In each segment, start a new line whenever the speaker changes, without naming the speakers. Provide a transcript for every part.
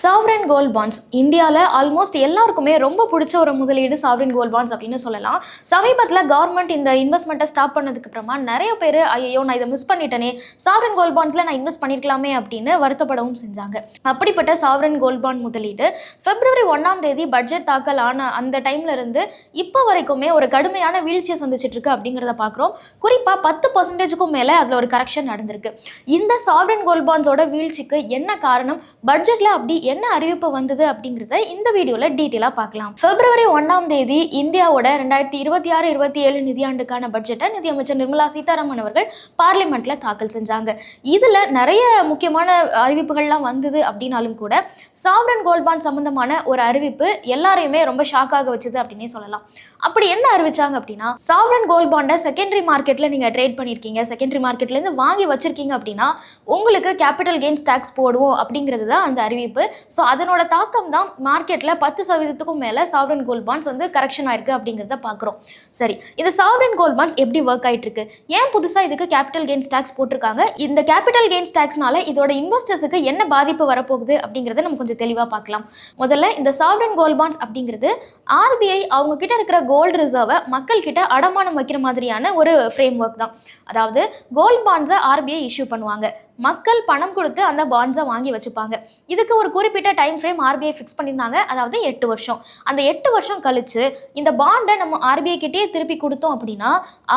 Sovereign gold bonds இந்தியாவில் almost எல்லாருக்குமே ரொம்ப பிடிச்ச ஒரு முதலீடு சாவரன் கோல்ட் பாண்ட்ஸ் அப்படின்னு சொல்லலாம். சமீபத்தில் கவர்மெண்ட் இந்த இன்வெஸ்ட்மெண்ட்டை ஸ்டாப் பண்ணதுக்கு அப்புறமா நிறைய பேர் ஐயோ நான் இதை மிஸ் பண்ணிட்டேனே சாவரன் கோல்ட் பாண்ட்ஸில் நான் இன்வெஸ்ட் பண்ணியிருக்கலாமே அப்படின்னு வருத்தப்படவும் செஞ்சாங்க. அப்படிப்பட்ட சாவரன் கோல்ட் பாண்ட் முதலீடு பிப்ரவரி ஒன்றாம் தேதி பட்ஜெட் தாக்கல் ஆன அந்த டைம்ல இருந்து இப்போ வரைக்குமே ஒரு கடுமையான வீழ்ச்சியை சந்திச்சுட்டு இருக்கு அப்படிங்கிறத பார்க்குறோம் குறிப்பாக பத்து பர்சன்டேஜுக்கும் மேலே அதில் ஒரு கரெக்ஷன் நடந்திருக்கு. இந்த சாவரன் கோல்ட் பாண்ட்ஸோட வீழ்ச்சிக்கு என்ன காரணம்? பட்ஜெட்டில் அப்படி என்ன அறிவிப்பு வந்தது அப்படிங்கிறத இந்த வீடியோவில் டீட்டெயிலாக பார்க்கலாம். பிப்ரவரி ஒன்றாம் தேதி இந்தியாவோட ரெண்டாயிரத்தி இருபத்தி ஆறு இருபத்தி ஏழு நிதியாண்டுக்கான பட்ஜெட்டை நிதியமைச்சர் நிர்மலா சீதாராமன் அவர்கள் பார்லிமெண்ட்ல தாக்கல் செஞ்சாங்க. இதில் நிறைய முக்கியமான அறிவிப்புகள்லாம் வந்தது அப்படின்னாலும் கூட சாவரன் கோல்பான் பாண்ட் சம்பந்தமான ஒரு அறிவிப்பு எல்லாரையுமே ரொம்ப ஷாக்காக வச்சது அப்படின்னே சொல்லலாம். அப்படி என்ன அறிவிச்சாங்க அப்படின்னா சாவரன் கோல்ட் பாண்டை செகண்டரி மார்க்கெட்டில் நீங்கள் ட்ரேட் பண்ணியிருக்கீங்க செகண்டரி மார்க்கெட்லேருந்து வாங்கி வச்சிருக்கீங்க அப்படின்னா உங்களுக்கு கேபிட்டல் கெயின்ஸ் டேக்ஸ் போடுவோம் அப்படிங்கிறது தான் அந்த அறிவிப்பு. ஸோ அதனோட தாக்கம் தான் மார்க்கெட்டில் பத்து சதவீதத்துக்கும் மேலே சாவரன் கோல்ட் பாண்ட்ஸ் வந்து கரெக்ஷன் ஆயிருக்கு அப்படிங்கிறத பார்க்குறோம் சரி இந்த சாவரன் கோல்ட் பாண்ட்ஸ் எப்படி ஒர்க் ஆகிட்டு இருக்கு ஏன் புதுசாக இதுக்கு கேபிட்டல் கெயின்ஸ் டேக்ஸ் போட்டிருக்காங்க? இந்த கேபிட்டல் கெயின்ஸ் டேக்ஸ்னால இதோட இன்வெஸ்டர்ஸுக்கு என்ன பாதிப்பு வரப்போகுது அப்படிங்கிறத நம்ம கொஞ்சம் தெளிவாக பார்க்கலாம் முதல்ல இந்த சாவரன் கோல்ட் பாண்ட்ஸ் அப்படிங்கிறது ஆர்பிஐ அவங்க கிட்ட இருக்கிற கோல்டு ரிசர்வை மக்கள் கிட்ட அடமானம் வைக்கிற மாதிரியான ஒரு ஃப்ரேம் ஒர்க் தான். அதாவது கோல்ட் பாண்ட்ஸை ஆர்பிஐ இஷ்யூ பண்ணுவாங்க. மக்கள் பணம் கொடுத்து அந்த பாண்ட்ஸை வாங்கி வச்சுப்பாங்க. இதுக்கு ஒரு குறிப்பிட்ட டைம் ஃப்ரேம் ஆர்பிஐ ஃபிக்ஸ் பண்ணியிருந்தாங்க. அதாவது எட்டு வருஷம். அந்த எட்டு வருஷம் கழிச்சு இந்த பாண்டை நம்ம ஆர்பிஐ கிட்டே திருப்பி கொடுத்தோம் அப்படின்னா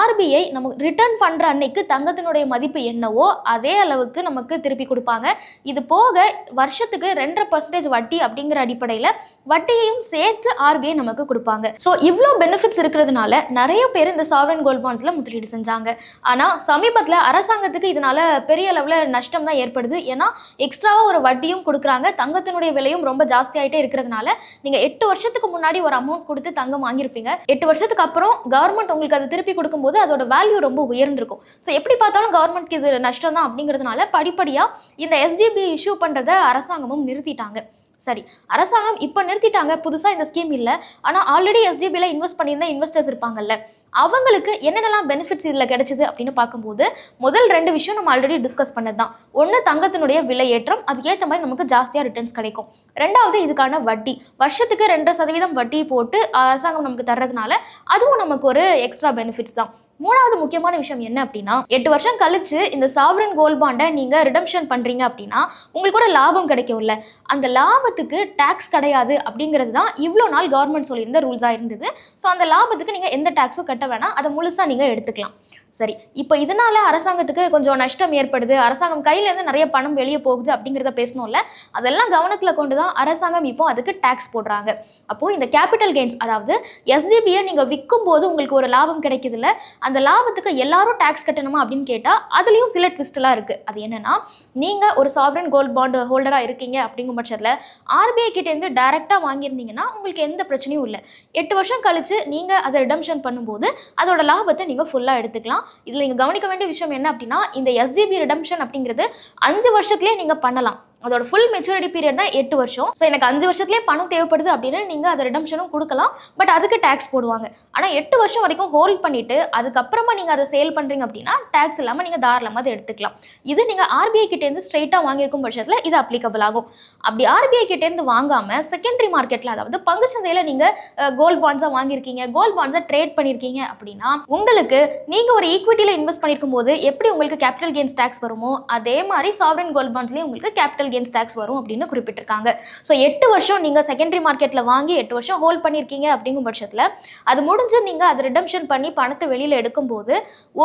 ஆர்பிஐ நமக்கு ரிட்டர்ன் பண்ணுற அன்னைக்கு தங்கத்தினுடைய மதிப்பு என்னவோ அதே அளவுக்கு நமக்கு திருப்பி கொடுப்பாங்க. இது போக வருஷத்துக்கு ரெண்டரை பர்சன்டேஜ் வட்டி அப்படிங்கிற அடிப்படையில் வட்டியையும் சேர்த்து ஆர்பிஐ நமக்கு கொடுப்பாங்க. ஸோ இவ்வளோ பெனிஃபிட்ஸ் இருக்கிறதுனால நிறைய பேர் இந்த சாவரன் கோல்ட் பாண்ட்ஸில் முதலீடு செஞ்சாங்க. ஆனால் சமீபத்தில் அரசாங்கத்துக்கு இதனால பெரிய அளவில் நஷ்டம் தான் ஏற்படுது. ஏன்னா எக்ஸ்ட்ராவாக ஒரு வட்டியும் கொடுக்குறாங்க. தங்கத்தினுடைய விலையும் ரொம்ப ஜாஸ்தியாயிட்டே இருக்கிறதுனால நீங்கள் எட்டு வருஷத்துக்கு முன்னாடி ஒரு அமௌண்ட் கொடுத்து தங்கம் வாங்கியிருப்பீங்க. எட்டு வருஷத்துக்கு அப்புறம் கவர்மெண்ட் உங்களுக்கு அதை திருப்பி கொடுக்கும்போது அதோட வேல்யூ ரொம்ப உயர்ந்திருக்கும். ஸோ எப்படி பார்த்தாலும் கவர்மெண்ட்க்கு இது நஷ்டம் தான் அப்படிங்கிறதுனால படிப்படியாக இந்த எஸ்ஜிபி இஷ்யூ பண்ணுறதை அரசாங்கமும் நிறுத்திட்டாங்க. சரி அரசாங்கம் இப்போ நிறுத்திட்டாங்க. புதுசாக இந்த ஸ்கீம் இல்லை. ஆனால் ஆல்ரெடி எஸ்டிபியில் இன்வெஸ்ட் பண்ணியிருந்த இன்வெஸ்டர்ஸ் இருப்பாங்கல்ல. அவங்களுக்கு என்னென்னலாம் பெனிஃபிட்ஸ் இதில் கிடைச்சிது அப்படின்னு பார்க்கும்போது முதல் ரெண்டு விஷயம் நம்ம ஆல்ரெடி டிஸ்கஸ் பண்ணது தான் ஒன்று தங்கத்தினுடைய விலை ஏற்றம் அதுக்கேற்ற மாதிரி நமக்கு ஜாஸ்தியாக ரிட்டர்ன்ஸ் கிடைக்கும். ரெண்டாவது இதுக்கான வட்டி. வருஷத்துக்கு ரெண்டரை சதவீதம் வட்டி போட்டு அரசாங்கம் நமக்கு தர்றதுனால அதுவும் நமக்கு ஒரு எக்ஸ்ட்ரா பெனிஃபிட்ஸ் தான். மூணாவது முக்கியமான விஷயம் என்ன அப்படின்னா எட்டு வருஷம் கழிச்சு இந்த சாவரன் கோல்ட் பாண்டை நீங்க ரிடம்ஷன் பண்றீங்க அப்படின்னா உங்களுக்கு ஒரு லாபம் கிடைக்கும்ல அந்த லாபத்துக்கு டேக்ஸ் கிடையாது அப்படிங்கிறது தான் இவ்வளோ நாள் கவர்மெண்ட் சொல்லியிருந்த ரூல்ஸாக இருந்தது. ஸோ அந்த லாபத்துக்கு நீங்க எந்த டேக்ஸும் கட்ட வேணாம். அதை முழுசா நீங்க எடுத்துக்கலாம். சரி இப்போ இதனால அரசாங்கத்துக்கு கொஞ்சம் நஷ்டம் ஏற்படுது. அரசாங்கம் கையிலேருந்து நிறைய பணம் வெளியே போகுது அப்படிங்கிறத பேசணும்ல. அதெல்லாம் கவனத்தில் கொண்டு தான் அரசாங்கம் இப்போ அதுக்கு டேக்ஸ் போடுறாங்க. அப்போது இந்த கேபிட்டல் கெயின்ஸ் அதாவது எஸ்ஜிபியை நீங்கள் விற்கும் போது உங்களுக்கு ஒரு லாபம் கிடைக்குதுல்ல. அந்த லாபத்துக்கு எல்லாரும் டேக்ஸ் கட்டணுமா அப்படின்னு கேட்டால் அதுலேயும் சில ட்விஸ்ட்லாம் இருக்குது அது என்னென்னா நீங்கள் ஒரு சாவரன் கோல்ட் பாண்டு ஹோல்டராக இருக்கீங்க அப்படிங்கும் பட்சத்தில் ஆர்பிஐ கிட்டேருந்து டேரெக்டாக வாங்கியிருந்தீங்கன்னா உங்களுக்கு எந்த பிரச்சனையும் இல்லை. எட்டு வருஷம் கழித்து நீங்கள் அதை ரிடம்ஷன் பண்ணும்போது அதோட லாபத்தை நீங்கள் ஃபுல்லாக எடுத்துக்கலாம். இதில் நீங்கள் கவனிக்க வேண்டிய விஷயம் என்ன அப்படின்னா இந்த எஸ்ஜிபி ரிடம்ஷன் அப்படிங்கிறது அஞ்சு வருஷத்துலேயே நீங்கள் பண்ணலாம். அதோட ஃபுல் மெச்சூரிட்டி பீரியட் தான் எட்டு வருஷம். ஸோ எனக்கு அஞ்சு வருஷத்துலேயே பணம் தேவைப்படுது அப்படின்னு நீங்கள் அதை ரிடம்ஷனும் கொடுக்கலாம். பட் அதுக்கு டேக்ஸ் போடுவாங்க. ஆனால் எட்டு வருஷம் வரைக்கும் ஹோல்ட் பண்ணிவிட்டு அதுக்கப்புறமா நீங்கள் அதை சேல் பண்ணுறீங்க அப்படின்னா டேக்ஸ் இல்லாமல் நீங்கள் தாராளமாக அதை எடுத்துக்கலாம். இது நீங்கள் ஆர்பிஐ கிட்டேருந்து ஸ்ட்ரெயிட்டாக வாங்கியிருக்கும் பட்சத்தில் இது அப்ளிகபிள் ஆகும். அப்படி ஆர்பிஐ கிட்டேருந்து வாங்காமல் செகண்டரி மார்க்கெட்டில் அதாவது பங்கு சந்தையில் நீங்கள் கோல்ட் பாண்ட்ஸாக வாங்கியிருக்கீங்க கோல்ட் பாண்ட்ஸை ட்ரேட் பண்ணியிருக்கீங்க அப்படின்னா உங்களுக்கு நீங்கள் ஒரு ஈக்விட்டியில் இன்வெஸ்ட் பண்ணியிருக்கும் போது எப்படி உங்களுக்கு கேபிட்டல் கெயின்ஸ் டேக்ஸ் வருமோ அதே மாதிரி சாவரன் கோல்ட் பாண்ட்ஸ்லேயும் உங்களுக்கு கேபிட்டல் கெயின்ஸ் டேக்ஸ் வரும் அப்படின்னு குறிப்பிட்டிருக்காங்க. ஸோ எட்டு வருஷம் நீங்கள் செகண்டரி மார்க்கெட்டில் வாங்கி எட்டு வருஷம் ஹோல்ட் பண்ணியிருக்கீங்க அப்படிங்கும் பட்சத்தில் அது முடிஞ்சு நீங்கள் அதை ரிடம்ஷன் பண்ணி பணத்தை வெளியில் எடுக்கும்போது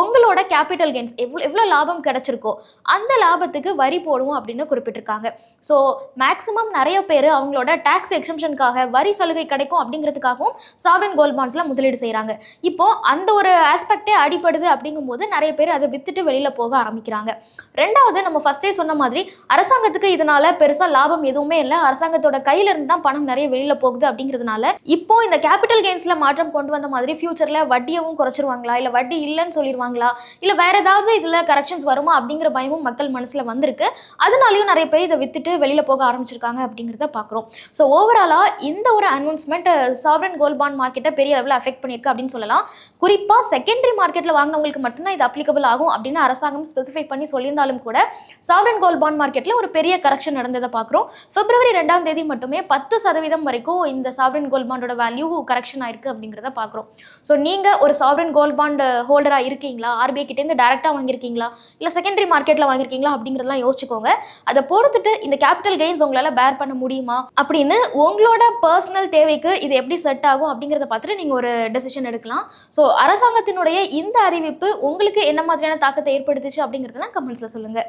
உங்களோட கேபிட்டல் கெயின்ஸ் எவ்வளோ எவ்வளோ லாபம் கிடைச்சிருக்கோ அந்த லாபத்துக்கு வரி போடுவோம் அப்படின்னு குறிப்பிட்டிருக்காங்க. ஸோ மேக்ஸிமம் நிறைய பேர் அவங்களோட டேக்ஸ் எக்ஸம்ஷனுக்காக வரி சலுகை கிடைக்கும் அப்படிங்கிறதுக்காகவும் சாவரன் கோல்ட் பாண்ட்ஸில் முதலீடு செய்கிறாங்க இப்போ அந்த ஒரு ஆஸ்பெக்டே அடிப்படுது அப்படிங்கும்போது நிறைய பேர் அதை வித்துட்டு வெளியில் போக ஆரம்பிக்கிறாங்க. ரெண்டாவது நம்ம ஃபஸ்ட்டே சொன்ன மாதிரி அரசாங்கத்துக்கு இதனால பெருசா லாபம் எதுவுமே இல்லை. அரசாங்கத்தோட கையில இருந்து தான் பணம் நிறைய வெளியில போகுது அப்படிங்கிறதுனால இப்போ இந்த கேபிட்டல் கெயின்ஸ்ல மாற்றம் கொண்டு வந்த மாதிரி ஃபியூச்சர்ல வட்டியவும் குறைச்சிருவாங்களா? இல்ல வட்டி இல்லைன்னு சொல்லிடுவாங்களா இல்ல வேற ஏதாவது இதுல கரெக்ஷன்ஸ் வருமா அப்படிங்கிற பயமும் மக்கள் மனசுல வந்திருக்கு. அதனாலயும் நிறைய பேர் இதை வித்துட்டு வெளியில போக ஆரம்பிச்சிருக்காங்க அப்படிங்கிறத பாக்குறோம். ஸோ ஓவராலா இந்த ஒரு அனௌன்ஸ்மெண்ட் சாவரன் கோல்ட் பாண்ட் மார்க்கெட்டை பெரிய அளவில் அஃபெக்ட் பண்ணியிருக்கு அப்படின்னு சொல்லலாம். குறிப்பா செகண்டரி மார்க்கெட்ல வாங்கினவங்களுக்கு மட்டும்தான் இது அப்ளிகபிள் ஆகும் அப்படின்னு அரசாங்கம் ஸ்பெசிஃபை பண்ணி சொல்லியிருந்தாலும் கூட சாவரன் கோல்ட் பாண்ட் மார்க்கெட்ல ஒரு பெரிய கரெக்ஷன் நடந்ததை பார்க்குறோம். பிப்ரவரி ரெண்டாம் தேதி மட்டுமே பத்து சதவீதம் வரைக்கும் இந்த சாவரின் கோல்ட் பாண்டோட வேல்யூ கரெக்ஷன் ஆயிருக்கு அப்படிங்கிறத பார்க்குறோம். ஸோ நீங்கள் ஒரு சாவரின் கோல்ட் பாண்ட் ஹோல்டராக இருக்கீங்களா? ஆர்பிஐ கிட்டேருந்து டேரெக்டாக வாங்கியிருக்கீங்களா? இல்லை செகண்டரி மார்க்கெட்டில் வாங்கியிருக்கீங்களா? அப்படிங்கிறதெல்லாம் யோசிச்சுக்கோங்க. அதை பொறுத்துட்டு இந்த கேபிட்டல் கெயின்ஸ் உங்களால் பேர் பண்ண முடியுமா? அப்படின்னு உங்களோட பர்சனல் தேவைக்கு இது எப்படி செட் ஆகும் அப்படிங்கிறத பார்த்துட்டு நீங்கள் ஒரு டெசிஷன் எடுக்கலாம். ஸோ அரசாங்கத்தினுடைய இந்த அறிவிப்பு உங்களுக்கு என்ன மாதிரியான தாக்கத்தை ஏற்படுத்துச்சு அப்படிங்கிறதெல்லாம் கமெண்ட்ஸில் சொல்லுங்கள்